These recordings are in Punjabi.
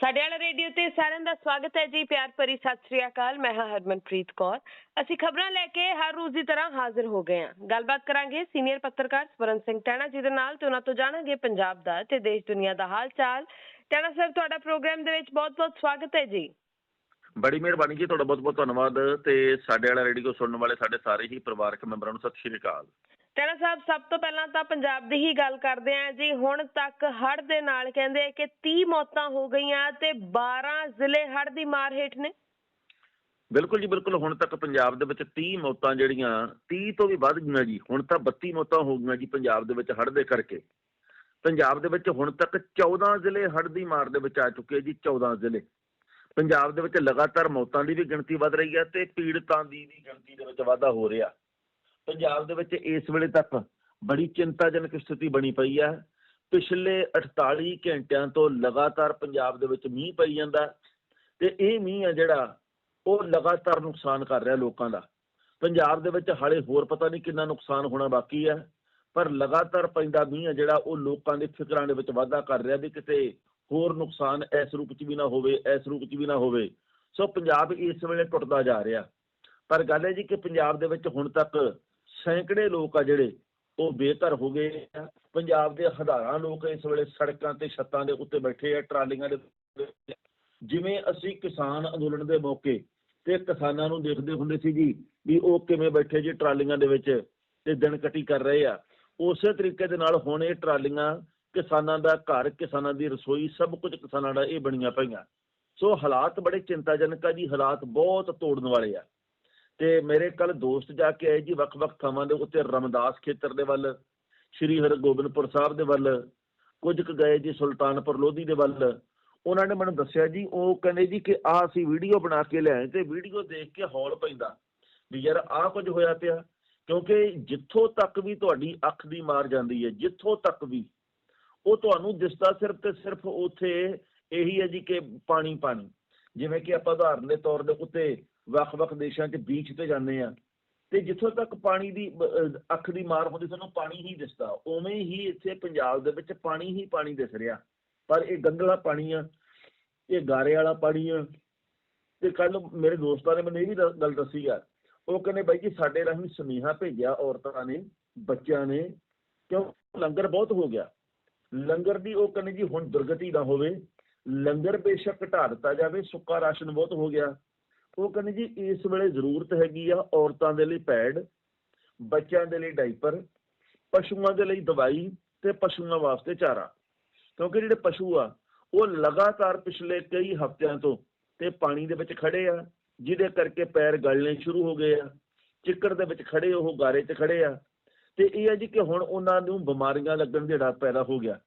ਸਾਡੇ ਵਾਲਾ ਰੇਡੀਓ ਤੇ ਸਾਰਿਆਂ ਦਾ ਸਵਾਗਤ ਹੈ ਜੀ, ਪਿਆਰ ਭਰੀ ਸਤਿ ਸ੍ਰੀ ਅਕਾਲ, ਮੈਂ ਹਾਂ ਹਰਮਨਪ੍ਰੀਤ ਕੌਰ। ਅਸੀਂ ਖਬਰਾਂ ਲੈ ਕੇ ਹਰ ਰੋਜ਼ ਦੀ ਤਰ੍ਹਾਂ ਹਾਜ਼ਰ ਹੋ ਗਏ ਹਾਂ। ਗੱਲਬਾਤ ਕਰਾਂਗੇ ਸੀਨੀਅਰ ਪੱਤਰਕਾਰ ਸਵਰਨ ਸਿੰਘ ਟੈਣਾ ਜੀ ਦੇ ਨਾਲ ਤੇ ਉਹਨਾਂ ਤੋਂ ਜਾਣਾਂਗੇ ਪੰਜਾਬ ਦਾ ਤੇ ਦੇਸ਼ ਦੁਨੀਆ ਦਾ ਹਾਲ ਚਾਲ ਟੈਣਾ ਸਰ, ਤੁਹਾਡਾ ਪ੍ਰੋਗਰਾਮ ਦੇ ਵਿੱਚ ਬਹੁਤ-ਬਹੁਤ ਸਵਾਗਤ ਹੈ ਜੀ। ਬੜੀ ਮਿਹਰਬਾਨੀ ਜੀ, ਤੁਹਾਡਾ ਬਹੁਤ ਬਹੁਤ ਧੰਨਵਾਦ ਤੇ ਸਾਡੇ ਵਾਲਾ ਰੇਡੀਓ ਸੁਣਨ ਵਾਲੇ ਸਾਡੇ ਸਾਰੇ ਹੀ ਪਰਿਵਾਰਕ ਮੈਂਬਰਾਂ ਨੂੰ ਸਤਿ ਸ਼੍ਰੀ ਅਕਾਲ। ਟੈਣਾ ਸਾਹਿਬ, ਸਭ ਤੋਂ ਪਹਿਲਾਂ ਤਾਂ ਪੰਜਾਬ ਦੀ ਹੀ ਗੱਲ ਕਰਦੇ ਆਂ ਜੀ। ਹੁਣ ਤੱਕ ਹੜ੍ਹ ਦੇ ਨਾਲ ਕਹਿੰਦੇ ਕਿ 30 ਮੌਤਾਂ ਹੋ ਗਈਆਂ ਤੇ 12 ਜ਼ਿਲ੍ਹੇ ਹੜ੍ਹ ਦੀ ਮਾਰ ਹੇਠ ਨੇ। ਬਿਲਕੁਲ ਜੀ, ਬਿਲਕੁਲ। ਹੁਣ ਤੱਕ ਪੰਜਾਬ ਦੇ ਵਿੱਚ 30 ਮੌਤਾਂ ਜਿਹੜੀਆਂ 30 ਤੋਂ ਵੀ ਵੱਧ ਗਈਆਂ ਜੀ। ਹੁਣ ਤਾਂ 32 ਮੌਤਾਂ ਹੋ ਗਈਆਂ ਜੀ ਪੰਜਾਬ ਦੇ ਵਿੱਚ ਹੜ੍ਹ ਦੇ ਕਰਕੇ। ਪੰਜਾਬ ਦੇ ਵਿੱਚ ਹੁਣ ਤੱਕ 14 ਜ਼ਿਲ੍ਹੇ ਹੜ੍ਹ ਦੀ ਮਾਰ ਦੇ ਵਿੱਚ ਆ ਚੁੱਕੇ ਜੀ 14 ਜ਼ਿਲ੍ਹੇ। ਪੰਜਾਬ ਦੇ ਵਿੱਚ ਲਗਾਤਾਰ ਮੌਤਾਂ ਦੀ ਵੀ ਗਿਣਤੀ ਵੱਧ ਰਹੀ ਹੈ ਤੇ ਪੀੜਤਾਂ ਦੀ ਵੀ ਗਿਣਤੀ ਦੇ ਵਿੱਚ ਵਾਧਾ ਹੋ ਰਿਹਾ। ਪੰਜਾਬ ਦੇ ਵਿੱਚ ਇਸ ਵੇਲੇ ਤੱਕ ਬੜੀ ਚਿੰਤਾਜਨਕ ਸਥਿਤੀ ਬਣੀ ਪਈ ਹੈ ਪਿਛਲੇ 48 ਘੰਟਿਆਂ ਤੋਂ ਲਗਾਤਾਰ ਪੰਜਾਬ ਦੇ ਵਿੱਚ ਮੀਂਹ ਪਈ ਜਾਂਦਾ ਤੇ ਇਹ ਮੀਂਹ ਆ ਜਿਹੜਾ, ਉਹ ਲਗਾਤਾਰ ਨੁਕਸਾਨ ਕਰ ਰਿਹਾ ਲੋਕਾਂ ਦਾ। ਪੰਜਾਬ ਦੇ ਵਿੱਚ ਹਾਲੇ ਹੋਰ ਪਤਾ ਨਹੀਂ ਕਿੰਨਾ ਨੁਕਸਾਨ ਹੋਣਾ ਬਾਕੀ ਹੈ ਪਰ ਲਗਾਤਾਰ ਪੈਂਦਾ ਮੀਂਹ ਆ ਜਿਹੜਾ, ਉਹ ਲੋਕਾਂ ਦੇ ਫਿਕਰਾਂ ਦੇ ਵਿੱਚ ਵਾਧਾ ਕਰ ਰਿਹਾ ਵੀ ਕਿਤੇ ਹੋਰ ਨੁਕਸਾਨ ਇਸ ਰੂਪ 'ਚ ਵੀ ਨਾ ਹੋਵੇ, ਇਸ ਰੂਪ 'ਚ ਵੀ ਨਾ ਹੋਵੇ। ਸੋ ਪੰਜਾਬ ਇਸ ਵੇਲੇ ਟੁੱਟਦਾ ਜਾ ਰਿਹਾ। ਪਰ ਗੱਲ ਹੈ ਜੀ ਕਿ ਪੰਜਾਬ ਦੇ ਵਿੱਚ ਹੁਣ ਤੱਕ ਸੈਂਕੜੇ ਲੋਕ ਆ ਜਿਹੜੇ, ਉਹ ਬੇਘਰ ਹੋ ਗਏ ਆ। ਪੰਜਾਬ ਦੇ ਹਜ਼ਾਰਾਂ ਲੋਕ ਇਸ ਵੇਲੇ ਸੜਕਾਂ ਤੇ ਛੱਤਾਂ ਦੇ ਉੱਤੇ ਬੈਠੇ ਆ, ਟਰਾਲੀਆਂ ਦੇ ਜਿਵੇਂ ਅਸੀਂ ਕਿਸਾਨ ਅੰਦੋਲਨ ਦੇ ਮੌਕੇ ਤੇ ਕਿਸਾਨਾਂ ਨੂੰ ਦੇਖਦੇ ਹੁੰਦੇ ਸੀ ਜੀ, ਵੀ ਉਹ ਕਿਵੇਂ ਬੈਠੇ ਜੀ ਟਰਾਲੀਆਂ ਦੇ ਵਿੱਚ ਤੇ ਦਿਨ ਕੱਟੀ ਕਰ ਰਹੇ ਆ। ਉਸੇ ਤਰੀਕੇ ਦੇ ਨਾਲ ਹੁਣ ਇਹ ਟਰਾਲੀਆਂ ਕਿਸਾਨਾਂ ਦਾ ਘਰ, ਕਿਸਾਨਾਂ ਦੀ ਰਸੋਈ, ਸਭ ਕੁਝ ਕਿਸਾਨਾਂ ਦਾ ਇਹ ਬਣੀਆਂ ਪਈਆਂ। ਸੋ ਹਾਲਾਤ ਬੜੇ ਚਿੰਤਾਜਨਕ ਆ ਜੀ, ਹਾਲਾਤ ਬਹੁਤ ਤੋੜਨ ਵਾਲੇ ਆ। ਤੇ ਮੇਰੇ ਕੱਲ ਦੋਸਤ ਜਾ ਕੇ ਆਏ ਜੀ ਵੱਖ-ਵੱਖ ਥਾਵਾਂ ਦੇ ਉੱਤੇ, ਰਮਦਾਸ ਖੇਤਰ ਦੇ ਵੱਲ, ਸ਼੍ਰੀ ਹਰਗੋਬਿੰਦਪੁਰ ਸਾਹਿਬ ਦੇ ਵੱਲ, ਕੁਝ ਕੁ ਗਏ ਜੀ ਸੁਲਤਾਨਪੁਰ ਲੋਧੀ ਦੇ ਵੱਲ। ਉਹਨਾਂ ਨੇ ਮੈਨੂੰ ਦੱਸਿਆ ਜੀ, ਉਹ ਕਹਿੰਦੇ ਜੀ ਕਿ ਆਹ ਅਸੀਂ ਵੀਡੀਓ ਬਣਾ ਕੇ ਲਿਆਏ ਤੇ ਵੀਡੀਓ ਦੇਖ ਕੇ ਹੌਲ ਪੈਂਦਾ। ਵੀ ਯਾਰ ਆਹ ਕੁਝ ਹੋਇਆ ਪਿਆ, ਕਿਉਂਕਿ ਜਿੱਥੋਂ ਤੱਕ ਵੀ ਤੁਹਾਡੀ ਅੱਖ ਦੀ ਮਾਰ ਜਾਂਦੀ ਹੈ, ਜਿੱਥੋਂ ਤੱਕ ਵੀ, ਉਹ ਤੁਹਾਨੂੰ ਦਿਸਦਾ ਸਿਰਫ ਤੇ ਸਿਰਫ ਉੱਥੇ ਇਹੀ ਹੈ ਜੀ ਕਿ ਪਾਣੀ ਪਾਣੀ ਜਿਵੇਂ ਕਿ ਆਪਾਂ ਉਦਾਹਰਨ ਦੇ ਤੌਰ ਦੇ ਉੱਤੇ ਵੱਖ-ਵੱਖ ਦੇਸ਼ਾਂ 'ਚ ਬੀਚ ਤੇ ਜਾਂਦੇ ਆ। ਤੇ ਜਿੱਥੋਂ ਤੱਕ ਪਾਣੀ ਦੀ ਅੱਖ ਦੀ ਮਾਰ ਹੁੰਦੀ, ਸਾਨੂੰ ਪਾਣੀ ਹੀ ਦਿਸਦਾ। ਉਵੇਂ ਹੀ ਇੱਥੇ ਪੰਜਾਬ ਦੇ ਵਿੱਚ ਪਾਣੀ ਹੀ ਪਾਣੀ ਦਿਸ ਰਿਹਾ। ਪਰ ਇਹ ਗੰਗਲਾ ਪਾਣੀ ਆ, ਇਹ ਗਾਰੇ ਵਾਲਾ ਪਾਣੀ ਆ। ਤੇ ਕੱਲ ਮੇਰੇ ਦੋਸਤਾਂ ਨੇ ਮੈਨੂੰ ਇਹ ਵੀ ਗੱਲ ਦੱਸੀ ਆ। ਉਹ ਕਹਿੰਦੇ ਬਾਈ ਜੀ, ਸਾਡੇ ਰਾਹੀਂ ਸੁਨੇਹਾ ਭੇਜਿਆ ਔਰਤਾਂ ਨੇ, ਬੱਚਿਆਂ ਨੇ, ਕਿਉਂ? ਲੰਗਰ ਬਹੁਤ ਹੋ ਗਿਆ। ਲੰਗਰ ਦੀ ਉਹ ਕਹਿੰਦੇ ਜੀ, ਹੁਣ ਦੁਰਗਤੀ ਨਾ ਹੋਵੇ। ਲੰਗਰ ਬੇਸ਼ੱਕ ਘਟਾ ਦਿੱਤਾ ਜਾਵੇ, ਸੁੱਕਾ ਰਾਸ਼ਨ ਬਹੁਤ ਹੋ ਗਿਆ। ਉਹ ਕਹਿੰਦੇ ਜੀ ਇਸ ਵੇਲੇ ਜ਼ਰੂਰਤ ਹੈਗੀ ਆ ਔਰਤਾਂ ਦੇ ਲਈ ਪੈਡ, ਬੱਚਿਆਂ ਦੇ ਲਈ ਡਾਈਪਰ ਪਸ਼ੂਆਂ ਦੇ ਲਈ ਦਵਾਈ ਤੇ ਪਸ਼ੂਆਂ ਵਾਸਤੇ ਚਾਰਾ। ਕਿਉਂਕਿ ਜਿਹੜੇ ਪਸ਼ੂ ਆ, ਉਹ ਲਗਾਤਾਰ ਪਿਛਲੇ ਕਈ ਹਫ਼ਤਿਆਂ ਤੋਂ ਤੇ ਪਾਣੀ ਦੇ ਵਿੱਚ ਖੜੇ ਆ, ਜਿਹਦੇ ਕਰਕੇ ਪੈਰ ਗਲਣੇ ਸ਼ੁਰੂ ਹੋ ਗਏ ਆ, ਚਿੱਕੜ ਦੇ ਵਿੱਚ ਖੜੇ, ਉਹ ਗਾਰੇ 'ਚ ਖੜੇ ਆ। ਤੇ ਇਹ ਆ ਜੀ ਕਿ ਹੁਣ ਉਹਨਾਂ ਨੂੰ ਬਿਮਾਰੀਆਂ ਲੱਗਣ ਦੇ ਡਰ ਪੈਦਾ ਹੋ ਗਿਆ।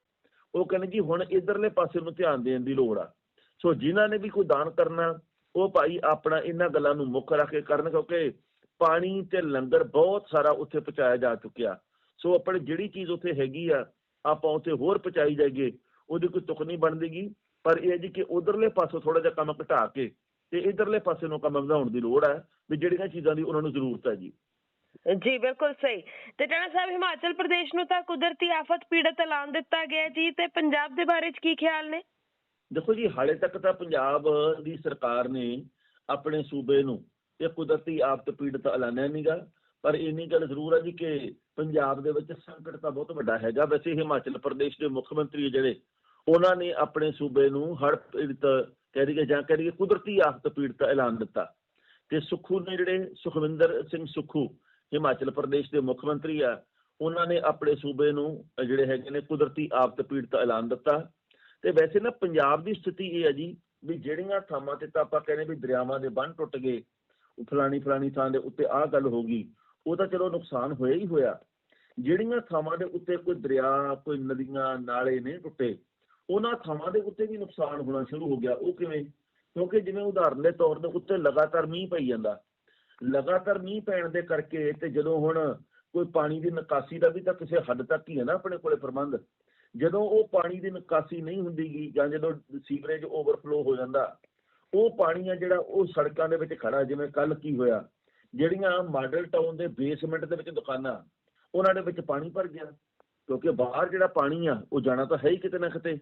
ਉਹ ਕਹਿੰਦੇ ਜੀ ਹੁਣ ਇਧਰਲੇ ਪਾਸੇ ਨੂੰ ਧਿਆਨ ਦੇਣ ਦੀ ਲੋੜ ਆ। ਸੋ ਜਿਨ੍ਹਾਂ ਨੇ ਵੀ ਕੋਈ ਦਾਨ ਕਰਨਾ ਉਹ ਭਾਈ ਆਪਣਾ ਇਹਨਾਂ ਗੱਲਾਂ ਨੂੰ ਮੁੱਖ ਰੱਖ ਕੇ ਕਰਨ, ਕਿਉਂਕਿ ਪਾਣੀ ਤੇ ਲੰਗਰ ਬਹੁਤ ਸਾਰਾ ਉੱਥੇ ਪਹੁੰਚਾਇਆ ਜਾ ਚੁੱਕਿਆ। ਸੋ ਆਪਣੇ ਜਿਹੜੀ ਚੀਜ਼ ਉੱਥੇ ਹੈਗੀ ਆ, ਆਪਾਂ ਉੱਥੇ ਹੋਰ ਪਹੁੰਚਾਈ ਜਾਈਏ, ਉਹਦੀ ਕੋਈ ਤੁਕ ਨਹੀਂ ਬਣਦੀਗੀ ਪਰ ਇਹ ਜੀ ਕਿ ਉਧਰਲੇ ਪਾਸੋਂ ਥੋੜਾ ਜਿਹਾ ਕੰਮ ਘਟਾ ਕੇ ਤੇ ਇਧਰਲੇ ਪਾਸੇ ਨੂੰ ਕੰਮ ਵਧਾਉਣ ਦੀ ਲੋੜ ਹੈ ਵੀ ਜਿਹੜੀਆਂ ਚੀਜ਼ਾਂ ਦੀ ਉਹਨਾਂ ਨੂੰ ਜ਼ਰੂਰਤ ਹੈ ਜੀ। ਜੀ, ਬਿਲਕੁਲ ਸਹੀ। ਤੇ ਟਾਣਾ ਸਾਹਿਬ, ਹਿਮਾਚਲ ਪ੍ਰਦੇਸ਼ ਨੂੰ ਤਾਂ ਕੁਦਰਤੀ ਆਫਤ ਪੀੜਤ ਐਲਾਨ ਦਿੱਤਾ ਗਿਆ ਜੀ, ਤੇ ਪੰਜਾਬ ਦੇ ਬਾਰੇ ਚ ਕੀ ਖਿਆਲ ਨੇ? ਦੇਖੋ ਜੀ, ਹਾਲੇ ਤੱਕ ਤਾਂ ਪੰਜਾਬ ਦੀ ਸਰਕਾਰ ਨੇ ਆਪਣੇ ਸੂਬੇ ਨੂੰ ਇਹ ਕੁਦਰਤੀ ਆਫਤ ਪੀੜਤ ਐਲਾਨਿਆ ਨਹੀਂਗਾ ਪਰ ਇੰਨੀ ਗੱਲ ਜ਼ਰੂਰ ਹੈ ਜੀ ਕਿ ਪੰਜਾਬ ਦੇ ਵਿੱਚ ਸੰਕਟ ਤਾਂ ਬਹੁਤ ਵੱਡਾ ਹੈਗਾ। ਵੈਸੇ ਹਿਮਾਚਲ ਪ੍ਰਦੇਸ਼ ਦੇ ਮੁੱਖ ਮੰਤਰੀ ਜਿਹੜੇ, ਉਹਨਾਂ ਨੇ ਆਪਣੇ ਸੂਬੇ ਨੂੰ ਹੜ੍ਹ ਪੀੜਤ ਕਹਿ ਦਈਏ ਜਾਂ ਕਹਿ ਦਈਏ ਕੁਦਰਤੀ ਆਫਤ ਪੀੜਤ ਐਲਾਨ ਦਿੱਤਾ। ਤੇ ਸੁਖੂ ਨੇ ਜਿਹੜੇ ਸੁਖਵਿੰਦਰ ਸਿੰਘ ਸੁਖੂ, ਹਿਮਾਚਲ ਪ੍ਰਦੇਸ਼ ਦੇ ਮੁੱਖ ਮੰਤਰੀ ਆ, ਉਹਨਾਂ ਨੇ ਆਪਣੇ ਸੂਬੇ ਨੂੰ ਜਿਹੜੇ ਹੈਗੇ ਨੇ ਕੁਦਰਤੀ ਆਫਤ ਪੀੜਤ ਐਲਾਨ ਦਿੱਤਾ। ਤੇ ਵੈਸੇ ਨਾ ਪੰਜਾਬ ਦੀ ਸਥਿਤੀ ਇਹ ਹੈ ਜੀ ਵੀ ਜਿਹੜੀਆਂ ਥਾਵਾਂ ਤੇ ਤਾਂ ਆਪਾਂ ਕਹਿੰਦੇ ਵੀ ਦਰਿਆਵਾਂ ਦੇ ਬੰਨ ਟੁੱਟ ਗਏ, ਉਹ ਫਲਾਣੀ ਫਲਾਣੀ ਥਾਂ ਦੇ ਉੱਤੇ ਆਹ ਗੱਲ ਹੋ ਗਈ, ਉਹ ਤਾਂ ਚਲੋ ਨੁਕਸਾਨ ਹੋਇਆ ਹੀ ਹੋਇਆ। ਜਿਹੜੀਆਂ ਥਾਵਾਂ ਦੇ ਉੱਤੇ ਕੋਈ ਦਰਿਆ, ਕੋਈ ਨਦੀਆਂ, ਨਾਲੇ ਨਹੀਂ ਟੁੱਟੇ, ਉਹਨਾਂ ਥਾਵਾਂ ਦੇ ਉੱਤੇ ਵੀ ਨੁਕਸਾਨ ਹੋਣਾ ਸ਼ੁਰੂ ਹੋ ਗਿਆ। ਉਹ ਕਿਵੇਂ? ਕਿਉਂਕਿ ਜਿਵੇਂ ਉਦਾਹਰਨ ਦੇ ਤੌਰ ਦੇ ਉੱਤੇ ਲਗਾਤਾਰ ਮੀਂਹ ਪਈ ਜਾਂਦਾ। ਲਗਾਤਾਰ ਮੀਂਹ ਪੈਣ ਦੇ ਕਰਕੇ ਤੇ ਜਦੋਂ ਹੁਣ ਕੋਈ ਪਾਣੀ ਦੀ ਨਿਕਾਸੀ ਦਾ ਵੀ ਤਾਂ ਕਿਸੇ ਹੱਦ ਤੱਕ ਹੀ ਹੈ ਨਾ ਆਪਣੇ ਕੋਲੇ ਪ੍ਰਬੰਧ। ਜਦੋਂ ਉਹ ਪਾਣੀ ਦੀ ਨਿਕਾਸੀ ਨਹੀਂ ਹੁੰਦੀਗੀ ਜਾਂ ਜਦੋਂ ਸੀਵਰੇਜ ਓਵਰਫਲੋ ਹੋ ਜਾਂਦਾ, ਉਹ ਪਾਣੀ ਆ ਜਿਹੜਾ ਉਹ ਸੜਕਾਂ ਦੇ ਵਿੱਚ ਖੜਾ, ਜਿਵੇਂ ਕੱਲ ਕੀ ਹੋਇਆ, ਜਿਹੜੀਆਂ ਮਾਡਲ ਟਾਊਨ ਦੇ ਬੇਸਮੈਂਟ ਦੇ ਵਿੱਚ ਦੁਕਾਨਾਂ, ਉਹਨਾਂ ਦੇ ਵਿੱਚ ਪਾਣੀ ਭਰ ਗਿਆ, ਕਿਉਂਕਿ ਬਾਹਰ ਜਿਹੜਾ ਪਾਣੀ ਆ, ਉਹ ਜਾਣਾ ਤਾਂ ਹੈ ਹੀ ਕਿਤੇ ਨਾ ਕਿਤੇ,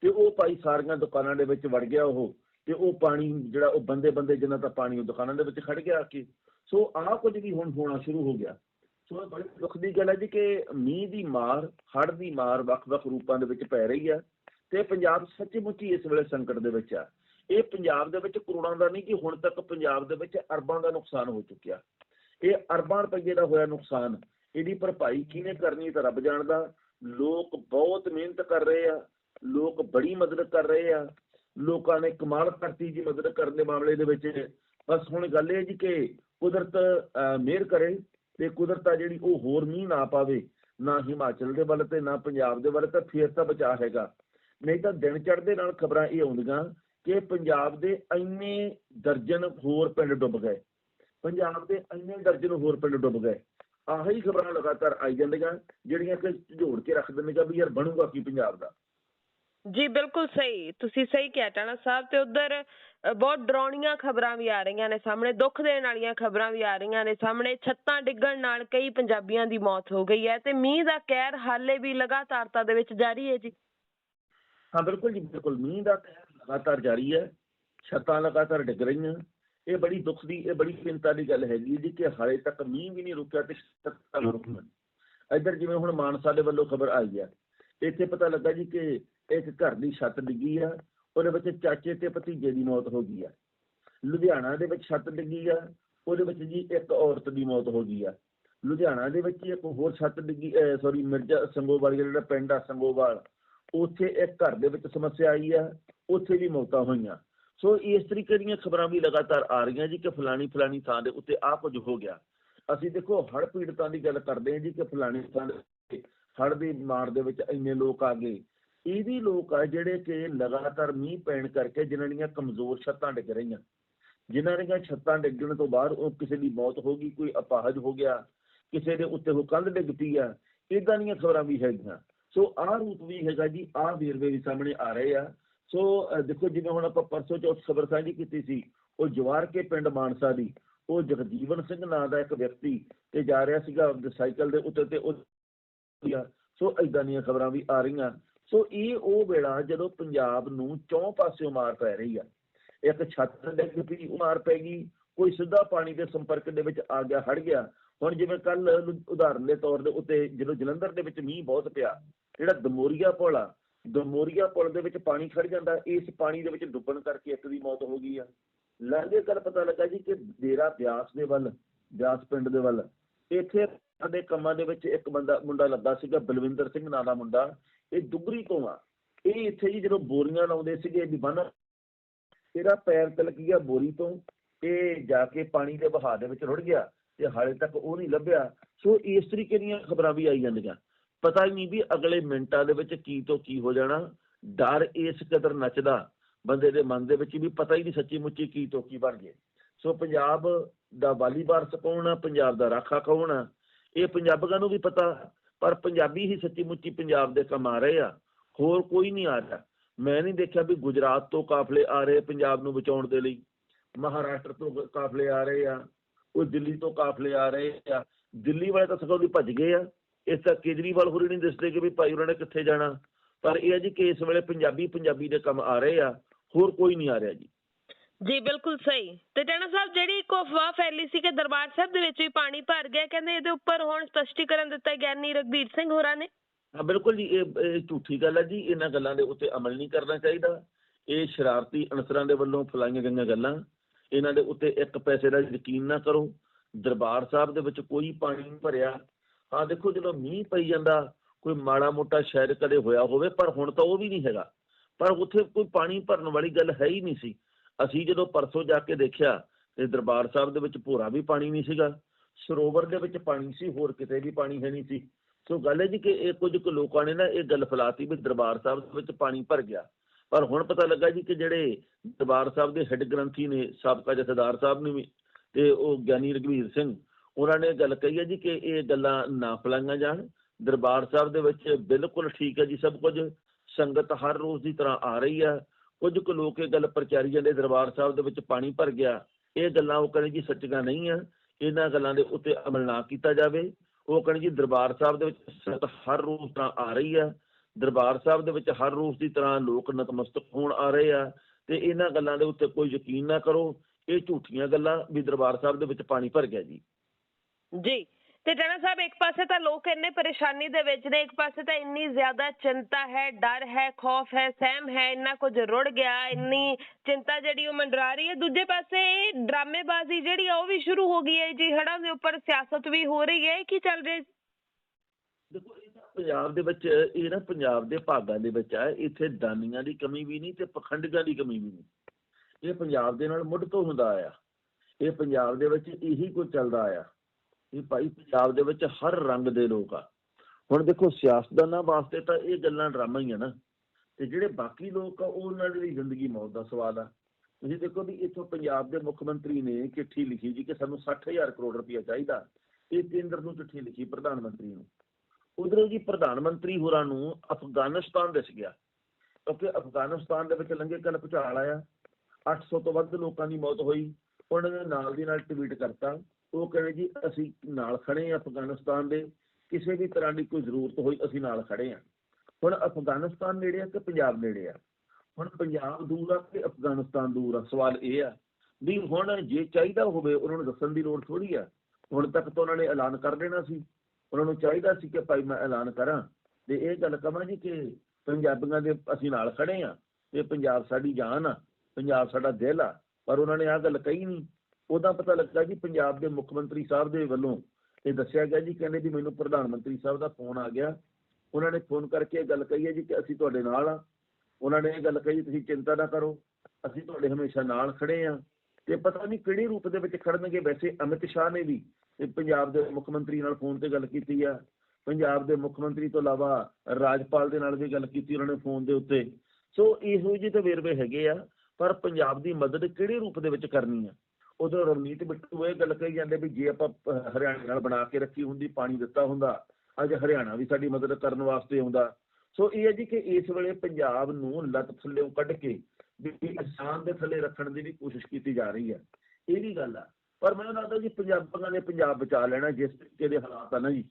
ਤੇ ਉਹ ਭਾਈ ਸਾਰੀਆਂ ਦੁਕਾਨਾਂ ਦੇ ਵਿੱਚ ਵੜ ਗਿਆ ਉਹ, ਤੇ ਉਹ ਪਾਣੀ ਜਿਹੜਾ ਉਹ ਬੰਦੇ ਬੰਦੇ ਜਿੰਨਾ ਦਾ ਪਾਣੀ ਉਹ ਦੁਕਾਨਾਂ ਦੇ ਵਿੱਚ ਖੜ ਗਿਆ ਆ ਕੇ, ਸੋ ਆਹ ਕੁਝ ਵੀ ਹੁਣ ਹੋਣਾ ਸ਼ੁਰੂ ਹੋ ਗਿਆ। ਸੋ ਇਹ ਦੁੱਖ ਦੀ ਗੱਲ ਹੈ ਜੀ ਕਿ ਮੀਂਹ ਦੀ ਮਾਰ ਹੜ੍ਹ ਦੀ ਮਾਰ ਵੱਖ-ਵੱਖ ਰੂਪਾਂ ਦੇ ਵਿੱਚ ਪੈ ਰਹੀ ਆ ਤੇ ਪੰਜਾਬ ਸੱਚੀ ਮੁੱਚੀ ਇਸ ਵੇਲੇ ਸੰਕਟ ਦੇ ਵਿੱਚ ਆ। ਇਹ ਪੰਜਾਬ ਦੇ ਵਿੱਚ ਕਰੋੜਾਂ ਦਾ ਨਹੀਂ ਕਿ ਹੁਣ ਤੱਕ ਪੰਜਾਬ ਦੇ ਵਿੱਚ ਅਰਬਾਂ ਦਾ ਨੁਕਸਾਨ ਹੋ ਚੁੱਕਿਆ। ਇਹ ਅਰਬਾਂ ਰੁਪਏ ਦਾ ਹੋਇਆ ਨੁਕਸਾਨ। ਇਹਦੀ ਭਰਪਾਈ ਕਿਹਨੇ ਕਰਨੀ ਤਾਂ ਰੱਬ ਜਾਣਦਾ। ਲੋਕ ਬਹੁਤ ਮਿਹਨਤ ਕਰ ਰਹੇ ਆ। ਲੋਕ ਬੜੀ ਮਦਦ ਕਰ ਰਹੇ ਆ। ਲੋਕਾਂ ਨੇ ਕਮਾਲ ਕਰਤੀ ਜੀ ਮਦਦ ਕਰਨ ਦੇ ਮਾਮਲੇ ਦੇ ਵਿੱਚ। ਬਸ ਹੁਣ ਗੱਲ ਇਹ ਜੀ ਕਿ ਕੁਦਰਤ ਅਹ, ਮਿਹਰ ਕਰੇ। ਤੇ ਕੁਦਰਤ ਆ ਜਿਹੜੀ ਉਹ ਹੋਰ ਮੀਂਹ ਨਾ ਪਾਵੇ, ਨਾ ਹਿਮਾਚਲ ਦੇ ਵੱਲ ਤੇ ਨਾ ਪੰਜਾਬ ਦੇ ਵੱਲ, ਤਾਂ ਫੇਰ ਤਾਂ ਬਚਾ ਹੈਗਾ। ਨਹੀਂ ਤਾਂ ਦਿਨ ਚੜ੍ਹਦੇ ਨਾਲ ਖਬਰਾਂ ਇਹ ਆਉਂਦੀਆਂ ਕਿ ਪੰਜਾਬ ਦੇ ਇੰਨੇ ਦਰਜਨ ਹੋਰ ਪਿੰਡ ਡੁੱਬ ਗਏ। ਪੰਜਾਬ ਦੇ ਇੰਨੇ ਦਰਜਨ ਹੋਰ ਪਿੰਡ ਡੁੱਬ ਗਏ। ਆਹੀ ਖਬਰਾਂ ਲਗਾਤਾਰ ਆਈ ਜਾਂਦੀਆਂ, ਜਿਹੜੀਆਂ ਕਿ ਝੋੜ ਕੇ ਰੱਖ ਦਿੰਦੀਆਂ ਵੀ ਯਾਰ ਬਣੂਗਾ ਕੀ ਪੰਜਾਬ ਦਾ। ਜੀ, ਬਿਲਕੁਲ ਸਹੀ। ਤੁਸੀਂ ਸਹੀ ਕਿਹਾ ਟਾਣਾ ਸਾਹਿਬ, ਤੇ ਉਧਰ ਬਹੁਤ ਡਰਾਉਣੀਆਂ ਖਬਰਾਂ ਵੀ ਆ ਰਹੀਆਂ ਨੇ ਸਾਹਮਣੇ, ਦੁੱਖ ਦੇਣ ਵਾਲੀਆਂ ਖਬਰਾਂ ਵੀ ਆ ਰਹੀਆਂ ਨੇ ਸਾਹਮਣੇ, ਛੱਤਾਂ ਡਿੱਗਣ ਨਾਲ ਕਈ ਪੰਜਾਬੀਆਂ ਦੀ ਮੌਤ ਹੋ ਗਈ ਹੈ, ਤੇ ਮੀਂਹ ਦਾ ਕਹਿਰ ਹਾਲੇ ਵੀ ਲਗਾਤਾਰਤਾ ਦੇ ਵਿੱਚ ਜਾਰੀ ਹੈ ਜੀ। ਹਾਂ, ਬਿਲਕੁਲ ਜੀ, ਬਿਲਕੁਲ। ਮੀਂਹ ਦਾ ਕਹਿਰ ਲਗਾਤਾਰ ਜਾਰੀ ਹੈ, ਛੱਤਾਂ ਲਗਾਤਾਰ ਡਿੱਗ ਰਹੀਆਂ। ਇਹ ਬੜੀ ਦੁੱਖ ਦੀ, ਇਹ ਬੜੀ ਚਿੰਤਾ ਦੀ ਗੱਲ ਹੈਗੀ ਜੀ ਕਿ ਹਾਲੇ ਤੱਕ ਮੀਂਹ ਵੀ ਨਹੀਂ ਰੁਕਿਆ ਤੇ ਛੱਤਾਂ ਨਾ ਰੁਕਣ ਇੱਧਰ ਜਿਵੇਂ ਹੁਣ ਮਾਨਸਾ ਦੇ ਵੱਲੋਂ ਖਬਰ ਆਈ ਹੈ ਇੱਥੇ ਪਤਾ ਲੱਗਾ ਜੀ ਕਿ ਇੱਕ ਘਰ ਦੀ ਛੱਤ ਡਿੱਗੀ ਆ, ਉਹਦੇ ਵਿੱਚ ਚਾਚੇ ਤੇ ਭਤੀਜੇ ਦੀ ਮੌਤ ਹੋ ਗਈ ਆ। ਲੁਧਿਆਣਾ ਦੇ ਵਿੱਚ ਛੱਤ ਡਿੱਗੀ ਆ, ਉਹਦੇ ਵਿੱਚ ਜੀ ਇੱਕ ਔਰਤ ਦੀ ਮੌਤ ਹੋ ਗਈ ਆ। ਲੁਧਿਆਣਾ ਦੇ ਵਿੱਚ ਇੱਕ ਹੋਰ ਛੱਤ ਡਿੱਗੀ ਸੌਰੀ ਮਿਰਜ਼ਾ ਸੰਗੋਵਾਲ, ਜਿਹੜਾ ਪਿੰਡ ਆ ਸੰਗੋਵਾਲ, ਉੱਥੇ ਇੱਕ ਘਰ ਦੇ ਵਿੱਚ ਸਮੱਸਿਆ ਆਈ ਆ, ਉੱਥੇ ਵੀ ਮੌਤਾਂ ਹੋਈਆਂ। ਸੋ ਇਸ ਤਰੀਕੇ ਦੀਆਂ ਖਬਰਾਂ ਵੀ ਲਗਾਤਾਰ ਆ ਰਹੀਆਂ ਜੀ ਕਿ ਫਲਾਣੀ ਫਲਾਣੀ ਥਾਂ ਦੇ ਉੱਤੇ ਆਹ ਕੁਝ ਹੋ ਗਿਆ। ਅਸੀਂ ਦੇਖੋ, ਹੜ੍ਹ ਪੀੜਤਾਂ ਦੀ ਗੱਲ ਕਰਦੇ ਹਾਂ ਜੀ ਕਿ ਫਲਾਣੀ ਥਾਂ ਦੇ ਹੜ ਦੀ ਮਾਰ ਦੇ ਵਿੱਚ ਇੰਨੇ ਲੋਕ ਆ ਗਏ। ਇਹ ਵੀ ਲੋਕ ਆ ਜਿਹੜੇ ਕਿ ਲਗਾਤਾਰ ਮੀਂਹ ਪੈਣ ਕਰਕੇ ਜਿਨ੍ਹਾਂ ਦੀਆਂ ਕਮਜ਼ੋਰ ਛੱਤਾਂ ਡਿੱਗ ਰਹੀਆਂ। ਜਿਨ੍ਹਾਂ ਦੀਆਂ ਛੱਤਾਂ ਡਿੱਗਣ ਤੋਂ ਬਾਅਦ ਉਹ ਕਿਸੇ ਦੀ ਮੌਤ ਹੋ ਗਈ, ਕੋਈ ਅਪਾਹਜ ਹੋ ਗਿਆ, ਕਿਸੇ ਦੇ ਉੱਤੇ ਉਹ ਕੰਧ ਡਿੱਗ ਪਈ ਆ ਇਦਾਂ ਦੀਆਂ ਖਬਰਾਂ ਵੀ ਹੈਗੀਆਂ। ਸੋ ਆਹ ਰੂਪ ਵੀ ਹੈਗਾ ਜੀ, ਆਹ ਵੇਰਵੇ ਵੀ ਸਾਹਮਣੇ ਆ ਰਹੇ ਆ। ਸੋ ਦੇਖੋ ਜਿਵੇਂ ਹੁਣ ਆਪਾਂ ਪਰਸੋਂ ਚੌਥ ਖਬਰ ਸਾਂਝੀ ਕੀਤੀ ਸੀ, ਉਹ ਜਵਾਰ ਕੇ ਪਿੰਡ ਮਾਨਸਾ ਦੀ, ਉਹ ਜਗਜੀਵਨ ਸਿੰਘ ਨਾਂ ਦਾ ਇੱਕ ਵਿਅਕਤੀ ਤੇ ਜਾ ਰਿਹਾ ਸੀਗਾ ਸਾਈਕਲ ਦੇ ਉੱਤੇ ਤੇ ਉਹ ਗਿਆ। ਸੋ ਇਦਾਂ ਦੀਆਂ ਖਬਰਾਂ ਵੀ ਆ ਰਹੀਆਂ। ਸੋ ਇਹ ਉਹ ਵੇਲਾ ਜਦੋਂ ਪੰਜਾਬ ਨੂੰ ਚੌਂ ਪਾਸਿਓਂ ਮਾਰ ਪੈ ਰਹੀ ਆ। ਇੱਕ ਛੱਤ ਡਿੱਗ ਪਈ ਮਾਰ ਪੈ ਗਈ। ਕੋਈ ਸਿੱਧਾ ਪਾਣੀ ਦੇ ਸੰਪਰਕ ਦੇ ਵਿੱਚ ਆ ਗਿਆ ਹੜ ਗਿਆ। ਹੁਣ ਜਿਵੇਂ ਕੱਲ ਉਦਾਹਰਨ ਦੇ ਤੌਰ ਦੇ ਉੱਤੇ ਜਦੋਂ ਜਲੰਧਰ ਦੇ ਵਿੱਚ ਮੀਂਹ ਬਹੁਤ ਪਿਆ, ਜਿਹੜਾ ਦਮੋਰੀਆ ਪੁਲ ਆ, ਦਮੋਰੀਆ ਪੁਲ ਦੇ ਵਿੱਚ ਪਾਣੀ ਖੜ ਜਾਂਦਾ। ਇਸ ਪਾਣੀ ਦੇ ਵਿੱਚ ਡੁੱਬਣ ਕਰਕੇ ਇੱਕ ਦੀ ਮੌਤ ਹੋ ਗਈ ਆ। ਲਾਂਘੇ ਕੱਲ ਪਤਾ ਲੱਗਾ ਜੀ ਕਿ ਡੇਰਾ ਬਿਆਸ ਦੇ ਵੱਲ, ਬਿਆਸ ਪਿੰਡ ਦੇ ਵੱਲ, ਇੱਥੇ ਸਾਡੇ ਕੰਮਾਂ ਦੇ ਵਿੱਚ ਇੱਕ ਬੰਦਾ, ਮੁੰਡਾ ਲੱਗਾ ਸੀਗਾ, ਬਲਵਿੰਦਰ ਸਿੰਘ ਨਾਂ ਦਾ ਮੁੰਡਾ। ਇਹ ਦੁਗਰੀ ਤੋਂ ਆ। ਇਹ ਇੱਥੇ ਜੀ ਜਦੋਂ ਬੋਰੀਆਂ ਲਾਉਂਦੇ ਸੀਗੇ ਵੀ ਬੰਨ ਇਹਦਾ ਪੈਰ ਤਿਲਕ ਗਿਆ ਬੋਰੀ ਤੋਂ। ਇਹ ਜਾ ਕੇ ਪਾਣੀ ਦੇ ਵਹਾਅ ਦੇ ਵਿੱਚ ਰੁੜ ਗਿਆ ਤੇ ਹਾਲੇ ਤੱਕ ਉਹ ਨਹੀਂ ਲੱਭਿਆ। ਸੋ ਇਸ ਤਰੀਕੇ ਦੀਆਂ ਖਬਰਾਂ ਵੀ ਆਈ ਜਾਂਦੀਆਂ। ਪਤਾ ਹੀ ਨਹੀਂ ਵੀ ਅਗਲੇ ਮਿੰਟਾਂ ਦੇ ਵਿੱਚ ਕੀ ਤੋਂ ਕੀ ਹੋ ਜਾਣਾ। ਡਰ ਇਸ ਕਦਰ ਨੱਚਦਾ ਬੰਦੇ ਦੇ ਮਨ ਦੇ ਵਿੱਚ ਵੀ ਪਤਾ ਹੀ ਨਹੀਂ ਸੱਚੀ ਮੁੱਚੀ ਕੀ ਤੋਂ ਕੀ ਬਣ ਗਏ ਸੋ ਪੰਜਾਬ ਦਾ ਵਾਲੀ ਵਾਰਸ ਕੌਣ ਆ, ਪੰਜਾਬ ਦਾ ਰਾਖਾ ਕੌਣ ਆ? ਇਹ ਪੰਜਾਬੀਆਂ ਨੂੰ ਵੀ ਪਤਾ, ਪਰ ਪੰਜਾਬੀ ਹੀ ਸੱਚੀ ਮੁੱਚੀ ਪੰਜਾਬ ਦੇ ਕੰਮ ਆ ਰਹੇ ਆ। ਹੋਰ ਕੋਈ ਨਹੀਂ ਆ ਰਿਹਾ। ਮੈਂ ਨਹੀਂ ਦੇਖਿਆ ਵੀ ਗੁਜਰਾਤ ਤੋਂ ਕਾਫਲੇ ਆ ਰਹੇ ਪੰਜਾਬ ਨੂੰ ਬਚਾਉਣ ਦੇ ਲਈ। ਮਹਾਰਾਸ਼ਟਰ ਤੋਂ ਕਾਫਲੇ ਆ ਰਹੇ ਆ, ਕੋਈ ਦਿੱਲੀ ਤੋਂ ਕਾਫਲੇ ਆ ਰਹੇ ਆ। ਦਿੱਲੀ ਵਾਲੇ ਤਾਂ ਸਗੋਂ ਦੀ ਭੱਜ ਗਏ ਆ। ਇਸ ਤਾਂ ਕੇਜਰੀਵਾਲ ਹੋਰੀ ਨਹੀਂ ਦੱਸਦੇ ਕਿ ਵੀ ਭਾਈ ਉਹਨਾਂ ਨੇ ਕਿੱਥੇ ਜਾਣਾ। ਪਰ ਇਹ ਆ ਜੀ ਕਿ ਇਸ ਵੇਲੇ ਪੰਜਾਬੀ ਪੰਜਾਬੀ ਦੇ ਕੰਮ ਆ ਰਹੇ ਆ। ਹੋਰ ਕੋਈ ਨਹੀਂ ਆ ਰਿਹਾ ਜੀ। ਜੀ, ਬਿਲਕੁਲ ਸਹੀ। ਤੇ ਟਾਣਾ ਸਾਹਿਬ, ਜਿਹੜੀ ਇੱਕ ਅਫਵਾਹ ਫੈਲੀ ਸੀ ਕਿ ਦਰਬਾਰ ਸਾਹਿਬ ਦੇ ਵਿੱਚ ਵੀ ਪਾਣੀ ਭਰ ਗਿਆ, ਕਹਿੰਦੇ ਇਹਦੇ ਉੱਪਰ ਹੁਣ ਸਪਸ਼ਟੀਕਰਨ ਦਿੱਤਾ ਗਿਆਨੀ ਰਗਵੀਰ ਸਿੰਘ ਹੋਰਾਂ ਨੇ। ਹਾਂ, ਬਿਲਕੁਲ ਜੀ, ਇਹ ਇਹ ਝੂਠੀ ਗੱਲ ਹੈ ਜੀ, ਇਹਨਾਂ ਗੱਲਾਂ ਦੇ ਉੱਤੇ ਅਮਲ ਨਹੀਂ ਕਰਨਾ ਚਾਹੀਦਾ। ਇਹ ਸ਼ਰਾਰਤੀ ਅਨਸਰਾਂ ਦੇ ਵੱਲੋਂ ਫੈਲਾਈਆਂ ਗਈਆਂ ਗੱਲਾਂ। ਇਹਨਾਂ ਦੇ ਉੱਤੇ ਇੱਕ ਪੈਸੇ ਦਾ ਯਕੀਨ ਨਾ ਕਰੋ। ਦਰਬਾਰ ਸਾਹਿਬ ਦੇ ਵਿੱਚ ਕੋਈ ਪਾਣੀ ਨਹੀਂ ਭਰਿਆ। ਹਾਂ, ਦੇਖੋ, ਜਦੋਂ ਮੀਂਹ ਪਈ ਜਾਂਦਾ, ਕੋਈ ਮਾੜਾ ਮੋਟਾ ਸ਼ਾਇਦ ਕਦੇ ਹੋਇਆ ਹੋਵੇ, ਪਰ ਹੁਣ ਤਾਂ ਉਹ ਵੀ ਨਹੀਂ ਹੈਗਾ। ਪਰ ਉੱਥੇ ਕੋਈ ਪਾਣੀ ਭਰਨ ਵਾਲੀ ਗੱਲ ਹੈ ਹੀ ਨਹੀਂ ਸੀ। ਅਸੀਂ ਜਦੋਂ ਪਰਸੋਂ ਜਾ ਕੇ ਦੇਖਿਆ ਤੇ ਦਰਬਾਰ ਸਾਹਿਬ ਦੇ ਵਿੱਚ ਭੋਰਾ ਵੀ ਪਾਣੀ ਨਹੀਂ ਸੀਗਾ, ਸਰੋਵਰ ਦੇ ਵਿੱਚ ਪਾਣੀ ਸੀ, ਹੋਰ ਕਿਤੇ ਵੀ ਪਾਣੀ ਹੈ ਨਹੀਂ ਸੀ। ਸੋ ਗੱਲ ਹੈ ਜੀ ਕਿ ਇਹ ਕੁਝ ਕੁ ਲੋਕਾਂ ਨੇ ਨਾ ਇਹ ਗੱਲ ਫੈਲਾਤੀ ਵੀ ਦਰਬਾਰ ਸਾਹਿਬ ਦੇ ਵਿੱਚ ਪਾਣੀ ਭਰ ਗਿਆ। ਪਰ ਹੁਣ ਪਤਾ ਲੱਗਾ ਜੀ ਕਿ ਜਿਹੜੇ ਦਰਬਾਰ ਸਾਹਿਬ ਦੇ ਹੈੱਡ ਗ੍ਰੰਥੀ ਨੇ, ਸਾਬਕਾ ਜਥੇਦਾਰ ਸਾਹਿਬ ਨੇ ਵੀ ਤੇ ਉਹ ਗਿਆਨੀ ਰਘਵੀਰ ਸਿੰਘ, ਉਹਨਾਂ ਨੇ ਗੱਲ ਕਹੀ ਹੈ ਜੀ ਕਿ ਇਹ ਗੱਲਾਂ ਨਾ ਫੈਲਾਈਆਂ ਜਾਣ। ਦਰਬਾਰ ਸਾਹਿਬ ਦੇ ਵਿੱਚ ਬਿਲਕੁਲ ਠੀਕ ਹੈ ਜੀ ਸਭ ਕੁਝ। ਸੰਗਤ ਹਰ ਰੋਜ਼ ਦੀ ਤਰ੍ਹਾਂ ਆ ਰਹੀ ਹੈ ਕੁਝ ਕੁ ਲੋਕ ਇਹ ਗੱਲ ਪ੍ਰਚਾਰੀ ਜਾਂਦੇ ਦਰਬਾਰ ਸਾਹਿਬ ਦੇ ਵਿੱਚ ਪਾਣੀ ਭਰ ਗਿਆ। ਇਹ ਗੱਲਾਂ ਉਹ ਕਹਿੰਦੇ ਜੀ ਸੱਚੀਆਂ ਨਹੀਂ ਆ। ਇਹਨਾਂ ਗੱਲਾਂ ਦੇ ਉੱਤੇ ਅਮਲ ਨਾ ਕੀਤਾ ਜਾਵੇ। ਉਹ ਕਹਿੰਦੇ ਜੀ ਦਰਬਾਰ ਸਾਹਿਬ ਦੇ ਵਿੱਚ ਸੰਗਤ ਹਰ ਰੋਜ਼ ਤਾਂ ਆ ਰਹੀ ਆ। ਦਰਬਾਰ ਸਾਹਿਬ ਦੇ ਵਿੱਚ ਹਰ ਰੋਜ਼ ਦੀ ਤਰ੍ਹਾਂ ਲੋਕ ਨਤਮਸਤਕ ਹੋਣ ਆ ਰਹੇ ਆ। ਤੇ ਇਹਨਾਂ ਗੱਲਾਂ ਦੇ ਉੱਤੇ ਕੋਈ ਯਕੀਨ ਨਾ ਕਰੋ। ਇਹ ਝੂਠੀਆਂ ਗੱਲਾਂ ਵੀ ਦਰਬਾਰ ਸਾਹਿਬ ਦੇ ਵਿੱਚ ਪਾਣੀ ਭਰ ਗਿਆ ਜੀ। ਜੀ। ਤੇ ਟਾਣਾ ਸਾਹਿਬ, ਇੱਕ ਪਾਸੇ ਤਾਂ ਲੋਕ ਇੰਨੇ ਪਰੇਸ਼ਾਨੀ ਦੇ ਵਿੱਚ ਨੇ, ਇੱਕ ਪਾਸੇ ਤਾਂ ਇੰਨੀ ਜ਼ਿਆਦਾ ਚਿੰਤਾ ਹੈ, ਡਰ ਹੈ, ਖੌਫ ਹੈ, ਸਹਿਮ ਹੈ, ਇੰਨਾ ਕੁਝ ਰੁੜ ਗਿਆ, ਇੰਨੀ ਚਿੰਤਾ ਜਿਹੜੀ ਉਹ ਮੰਡਰਾ ਰਹੀ ਹੈ। ਦੂਜੇ ਪਾਸੇ ਡਰਾਮੇਬਾਜ਼ੀ ਜਿਹੜੀ ਆ, ਉਹ ਵੀ ਸ਼ੁਰੂ ਹੋ ਗਈ ਹੈ ਜੀ, ਹੜ੍ਹਾਂ ਦੇ ਉੱਪਰ ਸਿਆਸਤ ਵੀ ਹੋ ਰਹੀ ਹੈ ਕੀ ਚੱਲ ਰਿਹਾ ਦੇਖੋ, ਇਹ ਤਾਂ ਪੰਜਾਬ ਦੇ ਵਿੱਚ, ਇਹ ਨਾ ਪੰਜਾਬ ਦੇ ਭਾਗਾਂ ਦੇ ਵਿੱਚ ਆ, ਇੱਥੇ ਦਾਨੀਆਂ ਦੀ ਕਮੀ ਵੀ ਨਹੀਂ ਤੇ ਪਖੰਡਾਂ ਦੀ ਕਮੀ ਵੀ ਨਹੀਂ। ਇਹ ਪੰਜਾਬ ਦੇ ਨਾਲ ਮੁੱਢ ਤੋਂ ਹੁੰਦਾ ਆ ਇਹ ਪੰਜਾਬ ਦੇ ਵਿੱਚ ਇਹੀ ਕੁਝ ਚੱਲਦਾ ਆ ਇਹ ਭਾਈ ਪੰਜਾਬ ਦੇ ਵਿੱਚ ਹਰ ਰੰਗ ਦੇ ਲੋਕ ਆ। ਹੁਣ ਦੇਖੋ, ਸਿਆਸਤਦਾਨਾਂ ਵਾਸਤੇ ਤਾਂ ਇਹ ਗੱਲਾਂ ਡਰਾਮਾ ਹੀ ਆ ਨਾ। ਤੇ ਜਿਹੜੇ ਬਾਕੀ ਲੋਕ ਆ, ਉਹ ਉਹਨਾਂ ਦੀ ਜ਼ਿੰਦਗੀ ਮੌਤ ਦਾ ਸਵਾਲ ਆ। ਤੁਸੀਂ ਦੇਖੋ ਵੀ ਇੱਥੋਂ ਪੰਜਾਬ ਦੇ ਮੁੱਖ ਮੰਤਰੀ ਨੇ ਚਿੱਠੀ ਲਿਖੀ ਜੀ ਕਿ ਸਾਨੂੰ 60000 ਕਰੋੜ ਰੁਪਇਆ ਚਾਹੀਦਾ। ਇਹ ਕੇਂਦਰ ਨੂੰ ਚਿੱਠੀ ਲਿਖੀ ਪ੍ਰਧਾਨ ਮੰਤਰੀ ਨੂੰ। ਉਧਰੋਂ ਜੀ ਪ੍ਰਧਾਨ ਮੰਤਰੀ ਹੋਰਾਂ ਨੂੰ ਅਫਗਾਨਿਸਤਾਨ ਦਿਸ ਗਿਆ। ਕਿਉਂਕਿ ਅਫਗਾਨਿਸਤਾਨ ਦੇ ਵਿੱਚ ਲੰਘੇ ਕੱਲ ਭੁਚਾਲ ਆਇਆ। 800 ਤੋਂ ਵੱਧ ਲੋਕਾਂ ਦੀ ਮੌਤ ਹੋਈ। ਉਹਨਾਂ ਨੇ ਨਾਲ ਦੀ ਨਾਲ ਟਵੀਟ ਕਰਤਾ। ਉਹ ਕਹਿੰਦੇ ਜੀ, ਅਸੀਂ ਨਾਲ ਖੜੇ ਹਾਂ ਅਫਗਾਨਿਸਤਾਨ ਦੇ, ਕਿਸੇ ਵੀ ਤਰ੍ਹਾਂ ਦੀ ਕੋਈ ਜ਼ਰੂਰਤ ਹੋਈ ਅਸੀਂ ਨਾਲ ਖੜੇ ਹਾਂ। ਹੁਣ ਅਫਗਾਨਿਸਤਾਨ ਨੇੜੇ ਆ ਕਿ ਪੰਜਾਬ ਨੇੜੇ ਆ? ਹੁਣ ਪੰਜਾਬ ਦੂਰ ਆ ਕਿ ਅਫਗਾਨਿਸਤਾਨ ਦੂਰ ਆ? ਸਵਾਲ ਇਹ ਆ ਵੀ ਹੁਣ ਜੇ ਚਾਹੀਦਾ ਹੋਵੇ, ਉਹਨਾਂ ਨੂੰ ਦੱਸਣ ਦੀ ਲੋੜ ਥੋੜੀ ਆ। ਹੁਣ ਤੱਕ ਤਾਂ ਉਹਨਾਂ ਨੇ ਐਲਾਨ ਕਰ ਦੇਣਾ ਸੀ। ਉਹਨਾਂ ਨੂੰ ਚਾਹੀਦਾ ਸੀ ਕਿ ਭਾਈ ਮੈਂ ਐਲਾਨ ਕਰਾਂ। ਤੇ ਇਹ ਗੱਲ ਕਹਾਂ ਜੀ ਕਿ ਪੰਜਾਬੀਆਂ ਦੇ ਅਸੀਂ ਨਾਲ ਖੜੇ ਆ ਤੇ ਪੰਜਾਬ ਸਾਡੀ ਜਾਨ ਆ, ਪੰਜਾਬ ਸਾਡਾ ਦਿਲ ਆ। ਪਰ ਉਹਨਾਂ ਨੇ ਆਹ ਗੱਲ ਕਹੀ ਨਹੀਂ। ਉਹਦਾ ਪਤਾ ਲੱਗਾ ਜੀ ਪੰਜਾਬ ਦੇ ਮੁੱਖ ਮੰਤਰੀ ਸਾਹਿਬ ਦੇ ਵੱਲੋਂ ਇਹ ਦੱਸਿਆ ਗਿਆ ਜੀ, ਕਹਿੰਦੇ ਵੀ ਮੈਨੂੰ ਪ੍ਰਧਾਨ ਮੰਤਰੀ ਸਾਹਿਬ ਦਾ ਫੋਨ ਆ ਗਿਆ। ਉਹਨਾਂ ਨੇ ਫੋਨ ਕਰਕੇ ਇਹ ਗੱਲ ਕਹੀ ਹੈ ਜੀ ਕਿ ਅਸੀਂ ਤੁਹਾਡੇ ਨਾਲ ਆ। ਉਹਨਾਂ ਨੇ ਇਹ ਗੱਲ ਕਹੀ, ਤੁਸੀਂ ਚਿੰਤਾ ਨਾ ਕਰੋ, ਅਸੀਂ ਤੁਹਾਡੇ ਹਮੇਸ਼ਾ ਨਾਲ ਖੜੇ ਆ। ਤੇ ਪਤਾ ਨਹੀਂ ਕਿਹੜੇ ਰੂਪ ਦੇ ਵਿੱਚ ਖੜਨਗੇ। ਵੈਸੇ ਅਮਿਤ ਸ਼ਾਹ ਨੇ ਵੀ ਪੰਜਾਬ ਦੇ ਮੁੱਖ ਮੰਤਰੀ ਨਾਲ ਫੋਨ ਤੇ ਗੱਲ ਕੀਤੀ ਆ। ਪੰਜਾਬ ਦੇ ਮੁੱਖ ਮੰਤਰੀ ਤੋਂ ਇਲਾਵਾ ਰਾਜਪਾਲ ਦੇ ਨਾਲ ਵੀ ਗੱਲ ਕੀਤੀ ਉਹਨਾਂ ਨੇ ਫੋਨ ਦੇ ਉੱਤੇ। ਸੋ ਇਹੋ ਜਿਹੇ ਤਾਂ ਵੇਰਵੇ ਹੈਗੇ ਆ, ਪਰ ਪੰਜਾਬ ਦੀ ਮਦਦ ਕਿਹੜੇ ਰੂਪ ਦੇ ਵਿੱਚ ਕਰਨੀ ਆ? ਉਧਰ ਰਵਨੀਤ ਬਿੱਟੂ ਇਹ ਗੱਲ ਕਹੀ ਜਾਂਦੇ ਵੀ ਜੇ ਆਪਾਂ ਹਰਿਆਣੇ ਨਾਲ ਬਣਾ ਕੇ ਰੱਖੀ ਹੁੰਦੀ, ਪਾਣੀ ਦਿੱਤਾ ਹੁੰਦਾ, ਅੱਜ ਹਰਿਆਣਾ ਵੀ ਸਾਡੀ ਮਦਦ ਕਰਨ ਵਾਸਤੇ ਆਉਂਦਾ। ਸੋ ਇਹ ਹੈ ਜੀ ਕਿ ਇਸ ਵੇਲੇ ਪੰਜਾਬ ਨੂੰ ਲੱਤ ਥੱਲੇੋਂ ਕੱਢ ਕੇ ਵੀ ਅਸਾਨ ਦੇ ਥੱਲੇ ਰੱਖਣ ਦੀ ਵੀ ਕੋਸ਼ਿਸ਼ ਕੀਤੀ ਜਾ ਰਹੀ ਹੈ। ਇਹ ਵੀ ਗੱਲ ਆ। ਪਰ ਮੈਨੂੰ ਲੱਗਦਾ ਜੀ ਪੰਜਾਬੀਆਂ ਨੇ ਪੰਜਾਬ ਬਚਾ ਲੈਣਾ ਜਿਸ ਤਰੀਕੇ ਦੇ ਹਾਲਾਤ ਆ ਨਾ ਜੀ।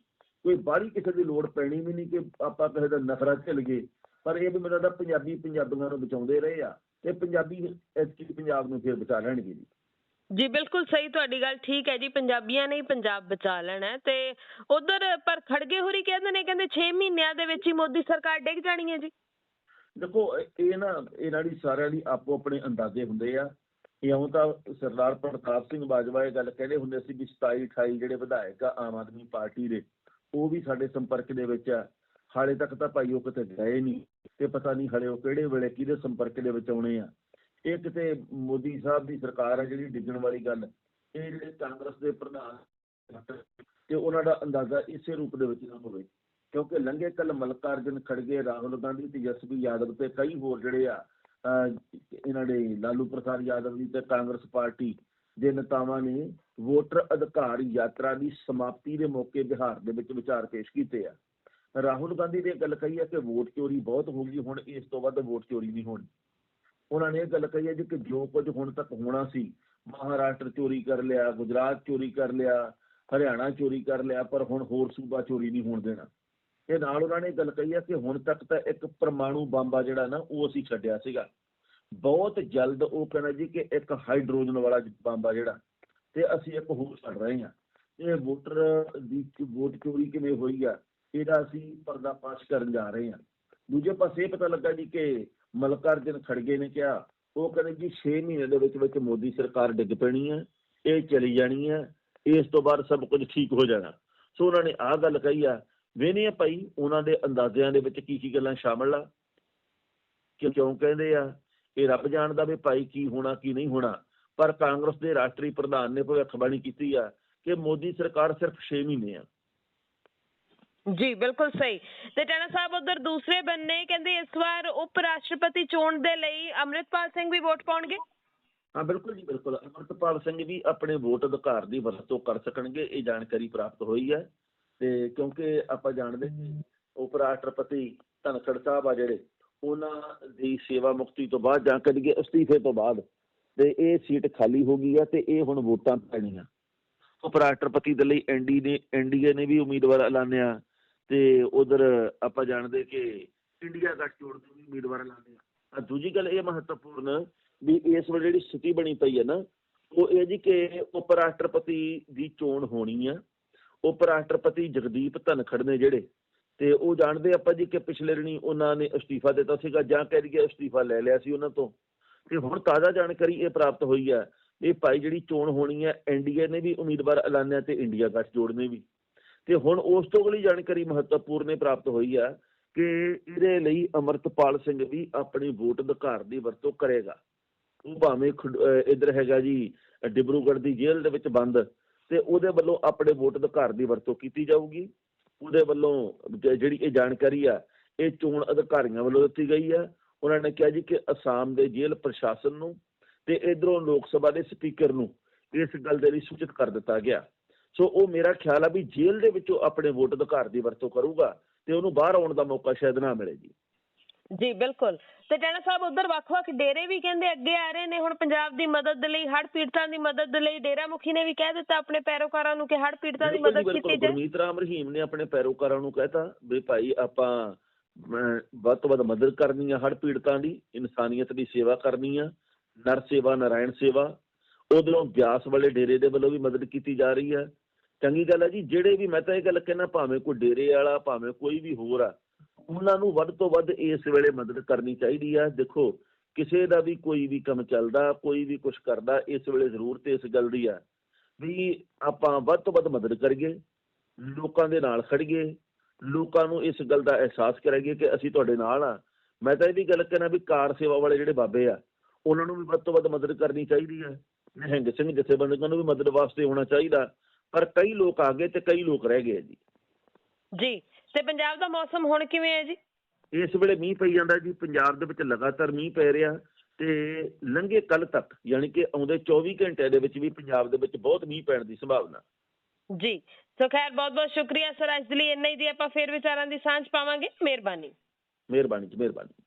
ਕੋਈ ਬਾਹਰੀ ਕਿਸੇ ਦੀ ਲੋੜ ਪੈਣੀ ਵੀ ਨਹੀਂ ਕਿ ਆਪਾਂ ਕਿਸੇ ਦਾ ਨਖਰਾ ਝੱਲ ਗਏ। ਪਰ ਇਹ ਵੀ ਮੈਨੂੰ ਲੱਗਦਾ ਪੰਜਾਬੀ ਪੰਜਾਬੀਆਂ ਨੂੰ ਬਚਾਉਂਦੇ ਰਹੇ ਆ ਤੇ ਪੰਜਾਬੀ ਐਤਕੀ ਪੰਜਾਬ ਨੂੰ ਫਿਰ ਬਚਾ ਲੈਣਗੇ ਜੀ। ਜੀ, ਬਿਲਕੁਲ ਸਹੀ ਤੁਹਾਡੀ ਗੱਲ, ਠੀਕ ਹੈ ਜੀ, ਪੰਜਾਬੀਆਂ ਨੇ ਹੀ ਪੰਜਾਬ ਬਚਾ ਲੈਣਾ ਤੇ ਉਧਰ ਪਰ ਖੜਗੇ ਹੋਰੀ ਕਹਿੰਦੇ ਨੇ, ਕਹਿੰਦੇ 6 ਮਹੀਨਿਆਂ ਦੇ ਵਿੱਚ ਹੀ ਮੋਦੀ ਸਰਕਾਰ ਡਿੱਗ ਜਾਣੀ ਹੈ ਜੀ। ਦੇਖੋ, ਇਹ ਨਾ ਇਹਨਾਂ ਦੀ ਸਾਰਿਆਂ ਦੀ ਆਪੋ ਆਪਣੇ ਅੰਦਾਜ਼ੇ ਹੁੰਦੇ ਆ। ਇਉਂ ਤਾਂ ਸਰਦਾਰ ਪ੍ਰਤਾਪ ਸਿੰਘ ਬਾਜਵਾ ਇਹ ਗੱਲ ਕਹਿੰਦੇ ਹੁੰਦੇ ਸੀ ਵੀ 27 28 ਜਿਹੜੇ ਵਿਧਾਇਕ ਆ, ਆਮ ਆਦਮੀ ਪਾਰਟੀ ਦੇ, ਉਹ ਵੀ ਸਾਡੇ ਸੰਪਰਕ ਦੇ ਵਿੱਚ ਆ। ਹਾਲੇ ਤੱਕ ਤਾਂ ਭਾਈ ਉਹ ਕਿਤੇ ਗਏ ਨਹੀਂ, ਤੇ ਪਤਾ ਨਹੀਂ ਹਲੇ ਉਹ ਕਿਹੜੇ ਵੇਲੇ ਕਿਹਦੇ ਸੰਪਰਕ ਦੇ ਵਿੱਚ ਆਉਣੇ ਆ। ਇਹ ਕਿਤੇ ਮੋਦੀ ਸਾਹਿਬ ਦੀ ਸਰਕਾਰ ਹੈ ਜਿਹੜੀ ਡਿੱਗਣ ਵਾਲੀ ਗੱਲ, ਇਹ ਜਿਹੜੇ ਕਾਂਗਰਸ ਦੇ ਪ੍ਰਧਾਨ ਤੇ ਉਹਨਾਂ ਦਾ ਅੰਦਾਜ਼ਾ ਇਸੇ ਰੂਪ ਦੇ ਵਿੱਚ ਨਾ ਹੋਵੇ। ਕਿਉਂਕਿ ਲੰਘੇ ਕੱਲ ਮਲਕਾਰਜਨ ਖੜਗੇ, ਰਾਹੁਲ ਗਾਂਧੀ ਤੇ ਜਸਵੀ ਯਾਦਵ ਤੇ ਕਈ ਹੋਰ ਜਿਹੜੇ ਆ ਇਹਨਾਂ ਦੇ ਲਾਲੂ ਪ੍ਰਸਾਦ ਯਾਦਵ ਜੀ ਤੇ ਕਾਂਗਰਸ ਪਾਰਟੀ ਦੇ ਨੇਤਾਵਾਂ ਨੇ ਵੋਟਰ ਅਧਿਕਾਰ ਯਾਤਰਾ ਦੀ ਸਮਾਪਤੀ ਦੇ ਮੌਕੇ ਬਿਹਾਰ ਦੇ ਵਿੱਚ ਵਿਚਾਰ ਪੇਸ਼ ਕੀਤੇ ਆ। ਰਾਹੁਲ ਗਾਂਧੀ ਨੇ ਇਹ ਗੱਲ ਕਹੀ ਹੈ ਕਿ ਵੋਟ ਚੋਰੀ ਬਹੁਤ ਹੋ ਗਈ, ਹੁਣ ਇਸ ਤੋਂ ਵੱਧ ਵੋਟ ਚੋਰੀ ਨਹੀਂ ਹੋਣੀ। ਉਹਨਾਂ ਨੇ ਇਹ ਗੱਲ ਕਹੀ ਹੈ ਜੀ ਕਿ ਜੋ ਕੁਝ ਹੁਣ ਤੱਕ ਹੋਣਾ ਸੀ, ਮਹਾਰਾਸ਼ਟਰ ਚੋਰੀ ਕਰ ਲਿਆ, ਗੁਜਰਾਤ ਚੋਰੀ ਕਰ ਲਿਆ, ਹਰਿਆਣਾ ਚੋਰੀ ਕਰ ਲਿਆ, ਪਰ ਹੁਣ ਹੋਰ ਸੂਬਾ ਚੋਰੀ ਨਹੀਂ ਹੋਣ ਦੇਣਾ। ਤੇ ਨਾਲ ਉਹਨਾਂ ਨੇ ਗੱਲ ਕਹੀ ਹੈ ਕਿ ਹੁਣ ਤੱਕ ਤਾਂ ਇੱਕ ਪਰਮਾਣੂ ਬੰਬ ਆ ਜਿਹੜਾ ਨਾ, ਉਹ ਅਸੀਂ ਛੱਡਿਆ ਸੀਗਾ। ਬਹੁਤ ਜਲਦ ਉਹ ਕਹਿੰਦਾ ਜੀ ਕਿ ਇੱਕ ਹਾਈਡਰੋਜਨ ਵਾਲਾ ਬੰਬ ਆ ਜਿਹੜਾ, ਤੇ ਅਸੀਂ ਇੱਕ ਹੋਰ ਛੱਡ ਰਹੇ ਹਾਂ। ਇਹ ਵੋਟਰ ਦੀ ਵੋਟ ਚੋਰੀ ਕਿਵੇਂ ਹੋਈ ਆ, ਇਹਦਾ ਅਸੀਂ ਪਰਦਾ ਪਾਸ਼ ਕਰਨ ਜਾ ਰਹੇ ਹਾਂ। ਦੂਜੇ ਪਾਸੇ ਇਹ ਪਤਾ ਲੱਗਾ ਜੀ ਕਿ ਮਲਕਾਰਜਨ ਖੜਗੇ ਨੇ ਕਿਹਾ, ਉਹ ਕਹਿੰਦੇ ਜੀ 6 ਮਹੀਨੇ ਦੇ ਵਿੱਚ ਵਿੱਚ ਮੋਦੀ ਸਰਕਾਰ ਡਿੱਗ ਪੈਣੀ ਹੈ, ਇਹ ਚਲੀ ਜਾਣੀ ਹੈ, ਇਸ ਤੋਂ ਬਾਅਦ ਸਭ ਕੁਝ ਠੀਕ ਹੋ ਜਾਣਾ। ਸੋ ਉਹਨਾਂ ਨੇ ਆਹ ਗੱਲ ਕਹੀ ਆ ਵੇਨੇ ਆ ਭਾਈ ਉਹਨਾਂ ਦੇ ਅੰਦਾਜ਼ਿਆਂ ਦੇ ਵਿੱਚ ਕੀ ਕੀ ਗੱਲਾਂ ਸ਼ਾਮਲ ਆ। ਕਿ ਕਿਉਂ ਕਹਿੰਦੇ ਆ ਇਹ ਰੱਬ ਜਾਣਦਾ ਵੀ ਭਾਈ ਕੀ ਹੋਣਾ, ਕੀ ਨਹੀਂ ਹੋਣਾ, ਪਰ ਕਾਂਗਰਸ ਦੇ ਰਾਸ਼ਟਰੀ ਪ੍ਰਧਾਨ ਨੇ ਭਵਿੱਖਬਾਣੀ ਕੀਤੀ ਆ ਕਿ ਮੋਦੀ ਸਰਕਾਰ ਸਿਰਫ 6 ਮਹੀਨੇ ਆ। ਜੀ, ਬਿਲਕੁਲ ਸਹੀ। ਤੇ ਟਾਣਾ ਸਾਹਿਬ ਉਧਰ ਦੂਸਰੇ ਬੰਨੇ ਕਹਿੰਦੇ ਇਸ ਵਾਰ ਉਪ ਰਾਸ਼ਟਰਪਤੀ ਚੋਣ ਦੇ ਲਈ ਅੰਮ੍ਰਿਤਪਾਲ ਸਿੰਘ ਵੀ ਵੋਟ ਪਾਉਣਗੇ? ਹਾਂ, ਬਿਲਕੁਲ ਜੀ, ਬਿਲਕੁਲ। ਅਮਰਤਪਾਲ ਸਿੰਘ ਵੀ ਆਪਣੇ ਵੋਟ ਅਧਿਕਾਰ ਦੀ ਵਰਤੋਂ ਕਰ ਸਕਣਗੇ, ਇਹ ਜਾਣਕਾਰੀ ਪ੍ਰਾਪਤ ਹੋਈ ਹੈ। ਤੇ ਕਿਉਂਕਿ ਆਪਾਂ ਜਾਣਦੇ ਹਾਂ ਉਪ ਰਾਸ਼ਟਰਪਤੀ ਧਨਖੜ ਸਾਹਿਬ ਆ ਜਿਹੜੇ, ਉਹਨਾਂ ਦੀ ਸੇਵਾ ਮੁਕਤੀ ਤੋਂ ਬਾਅਦ ਜਾਂ ਕਰੀਏ ਅਸਤੀਫੇ ਤੋਂ ਬਾਅਦ ਤੇ ਇਹ ਸੀਟ ਖਾਲੀ ਹੋ ਗਈ ਆ ਤੇ ਇਹ ਹੁਣ ਵੋਟਾਂ ਪੈਣੀਆਂ। ਉਪ ਰਾਸ਼ਟਰਪਤੀ ਦੇ ਲਈ ਐਨਡੀ ਨੇ ਐਨਡੀਏ ਨੇ ਵੀ ਉਮੀਦਵਾਰ ਐਲਾਨਿਆ। ਤੇ ਉਧਰ ਆਪਾਂ ਜਾਣਦੇ ਕਿ ਇੰਡੀਆ ਗੱਠਜੋੜ ਦੇ ਵੀ ਉਮੀਦਵਾਰ ਐਲਾਨੇ ਆ। ਆਹ ਦੂਜੀ ਗੱਲ ਇਹ ਮਹੱਤਵਪੂਰਨ ਵੀ ਇਸ ਵੇਲੇ ਜਿਹੜੀ ਸਥਿਤੀ ਬਣੀ ਪਈ ਹੈ ਨਾ, ਉਹ ਇਹ ਜੀ ਕਿ ਉਪ ਰਾਸ਼ਟਰਪਤੀ ਦੀ ਚੋਣ ਹੋਣੀ ਆ। ਉਪ ਰਾਸ਼ਟਰਪਤੀ ਜਗਦੀਪ ਧਨਖੜ ਨੇ ਜਿਹੜੇ, ਤੇ ਉਹ ਜਾਣਦੇ ਆਪਾਂ ਜੀ ਕਿ ਪਿਛਲੇ ਦਿਨੀ ਉਹਨਾਂ ਨੇ ਅਸਤੀਫਾ ਦਿੱਤਾ ਸੀਗਾ, ਜਾਂ ਕਹਿ ਦਈਏ ਅਸਤੀਫਾ ਲੈ ਲਿਆ ਸੀ ਉਹਨਾਂ ਤੋਂ। ਤੇ ਹੁਣ ਤਾਜ਼ਾ ਜਾਣਕਾਰੀ ਇਹ ਪ੍ਰਾਪਤ ਹੋਈ ਹੈ ਇਹ ਭਾਈ ਜਿਹੜੀ ਚੋਣ ਹੋਣੀ ਹੈ ਐਨਡੀਏ ਨੇ ਵੀ ਉਮੀਦਵਾਰ ਐਲਾਨਿਆ ਤੇ ਇੰਡੀਆ ਗੱਠਜੋੜ ਨੇ ਵੀ। ਤੇ ਹੁਣ ਉਸ ਤੋਂ ਅਗਲੀ ਜਾਣਕਾਰੀ ਮਹੱਤਵਪੂਰਨ ਪ੍ਰਾਪਤ ਹੋਈ ਆ ਕਿ ਇਹਦੇ ਲਈ ਅਮਰਤਪਾਲ ਸਿੰਘ ਵੀ ਆਪਣੀ ਵੋਟ ਅਧਿਕਾਰ ਦੀ ਵਰਤੋਂ ਕਰੇਗਾ। ਉਹ ਭਾਵੇਂ ਖੁਦ- ਇੱਧਰ ਹੈਗਾ ਜੀ, ਡਿਬਰੂਗੜ੍ਹ ਦੀ ਜੇਲ੍ਹ ਦੇ ਵਿੱਚ ਬੰਦ ਤੇ ਉਹਦੇ ਵੱਲੋਂ ਆਪਣੇ ਵੋਟ ਅਧਿਕਾਰ ਦੀ ਵਰਤੋਂ ਕੀਤੀ ਜਾਊਗੀ। ਉਹਦੇ ਵੱਲੋਂ ਜਿਹੜੀ ਇਹ ਜਾਣਕਾਰੀ ਆ, ਇਹ ਚੋਣ ਅਧਿਕਾਰੀਆਂ ਵੱਲੋਂ ਦਿੱਤੀ ਗਈ ਆ। ਉਹਨਾਂ ਨੇ ਕਿਹਾ ਜੀ ਕਿ ਅਸਾਮ ਦੇ ਜੇਲ੍ਹ ਪ੍ਰਸ਼ਾਸਨ ਨੂੰ ਤੇ ਇਧਰੋਂ ਲੋਕ ਸਭਾ ਦੇ ਸਪੀਕਰ ਨੂੰ ਇਸ ਗੱਲ ਦੇ ਲਈ ਸੂਚਿਤ ਕਰ ਦਿੱਤਾ ਗਿਆ। ਸੋ ਉਹ ਮੇਰਾ ਖਿਆਲ ਆ ਵੀ ਜੇਲ੍ਹ ਦੇ ਵਿੱਚੋਂ ਆਪਣੇ ਵੋਟ ਅਧਿਕਾਰ ਦੀ ਵਰਤੋਂ ਕਰੂਗਾ ਤੇ ਉਹਨੂੰ ਬਾਹਰ ਆਉਣ ਦਾ ਮੌਕਾ ਸ਼ਾਇਦ ਨਾ ਮਿਲੇ ਜੀ ਜੀ ਬਿਲਕੁਲ। ਤੇ ਟੈਣਾ ਸਾਹਿਬ ਉਧਰ ਵੱਖ-ਵੱਖ ਡੇਰੇ ਵੀ ਕਹਿੰਦੇ ਅੱਗੇ ਆ ਰਹੇ ਨੇ। ਹੁਣ ਪੰਜਾਬ ਦੀ ਮਦਦ ਲਈ ਹੜ੍ਹ ਪੀੜਤਾਂ ਦੀ ਮਦਦ ਲਈ ਡੇਰਾ ਮੁਖੀ ਨੇ ਵੀ ਕਹਿ ਦਿੱਤਾ ਆਪਣੇ ਪੈਰੋਕਾਰਾਂ ਨੂੰ ਕਿ ਹੜ੍ਹ ਪੀੜਤਾਂ ਦੀ ਮਦਦ। ਕੀਤੀ ਜਾਏ। ਗੁਰਮੀਤ ਰਾਮ ਰਹੀਮ ਨੇ ਆਪਣੇ ਪੈਰੋਕਾਰਾਂ ਨੂੰ ਕਹਿਤਾ ਵੀ ਭਾਈ ਆਪਾਂ ਵੱਧ ਤੋਂ ਵੱਧ ਮਦਦ ਕਰਨੀ ਆ ਹੜ ਪੀੜਤਾਂ ਦੀ ਇਨਸਾਨੀਅਤ ਦੀ ਸੇਵਾ ਕਰਨੀ ਆ ਨਰ ਸੇਵਾ ਨਾਰਾਇਣ ਸੇਵਾ। ਉਧਰੋਂ ਬਿਆਸ ਵਾਲੇ ਡੇਰੇ ਦੇ ਵੱਲੋਂ ਵੀ ਮਦਦ ਕੀਤੀ ਜਾ ਰਹੀ ਹੈ ਚੰਗੀ ਗੱਲ ਹੈ ਜੀ, ਜਿਹੜੇ ਵੀ ਮੈਂ ਤਾਂ ਇਹ ਗੱਲ ਕਹਿਣਾ ਭਾਵੇਂ ਕੋਈ ਡੇਰੇ ਵਾਲਾ, ਭਾਵੇਂ ਕੋਈ ਵੀ ਹੋਰ ਆ, ਉਹਨਾਂ ਨੂੰ ਵੱਧ ਤੋਂ ਵੱਧ ਇਸ ਵੇਲੇ ਮਦਦ ਕਰਨੀ ਚਾਹੀਦੀ ਆ। ਦੇਖੋ, ਕਿਸੇ ਦਾ ਵੀ ਕੋਈ ਵੀ ਕੰਮ ਚੱਲਦਾ, ਕੋਈ ਵੀ ਕੁਝ ਕਰਦਾ, ਇਸ ਵੇਲੇ ਜ਼ਰੂਰਤ ਇਸ ਗੱਲ ਦੀ ਆ ਵੀ ਆਪਾਂ ਵੱਧ ਤੋਂ ਵੱਧ ਮਦਦ ਕਰੀਏ, ਲੋਕਾਂ ਦੇ ਨਾਲ ਖੜੀਏ, ਲੋਕਾਂ ਨੂੰ ਇਸ ਗੱਲ ਦਾ ਅਹਿਸਾਸ ਕਰਾਈਏ ਕਿ ਅਸੀਂ ਤੁਹਾਡੇ ਨਾਲ ਆ। ਮੈਂ ਤਾਂ ਇਹ ਵੀ ਗੱਲ ਕਹਿਣਾ ਵੀ ਕਾਰ ਸੇਵਾ ਵਾਲੇ ਜਿਹੜੇ ਬਾਬੇ ਆ, ਉਹਨਾਂ ਨੂੰ ਵੀ ਵੱਧ ਤੋਂ ਵੱਧ ਮਦਦ ਕਰਨੀ ਚਾਹੀਦੀ ਹੈ ਨਿਹੰਗ ਸਿੰਘ ਜਥੇਬੰਦੀਆਂ ਨੂੰ ਵੀ ਮਦਦ ਵਾਸਤੇ ਹੋਣਾ ਚਾਹੀਦਾ। ਪਰ ਕਈ ਲੋਕ ਆ ਗਏ ਤੇ ਕਈ ਲੋਕ ਰਹਿ ਗਏ ਜੀ। ਜੀ ਤੇ ਪੰਜਾਬ ਦਾ ਮੌਸਮ ਹੁਣ ਕਿਵੇਂ ਹੈ ਜੀ? ਇਸ ਵੇਲੇ ਮੀਂਹ ਪਈ ਜਾਂਦਾ ਜੀ ਪੰਜਾਬ ਦੇ ਵਿੱਚ ਲਗਾਤਾਰ ਮੀਂਹ ਪੈ ਰਿਹਾ ਤੇ ਲੰਘੇ ਕੱਲ ਤੱਕ ਯਾਨੀ ਕਿ ਆਉਂਦੇ 24 ਘੰਟਿਆਂ ਦੇ ਵਿੱਚ ਵੀ ਪੰਜਾਬ ਦੇ ਵਿੱਚ ਬਹੁਤ ਮੀਂਹ ਪੈਣ ਦੀ ਸੰਭਾਵਨਾ। ਜੀ ਸੋ ਖੈਰ ਬਹੁਤ ਬਹੁਤ ਸ਼ੁਕਰੀਆ ਸਰ ਅੱਜ ਦੇ ਲਈ ਇੰਨਾ ਹੀ ਦੀ ਆਪਾਂ ਫੇਰ ਵਿਚਾਰਾਂ ਦੀ ਸਾਂਝ ਪਾਵਾਂਗੇ। ਮਿਹਰਬਾਨੀ। ਮਿਹਰਬਾਨੀ ਜੀ ਮਿਹਰਬਾਨੀ।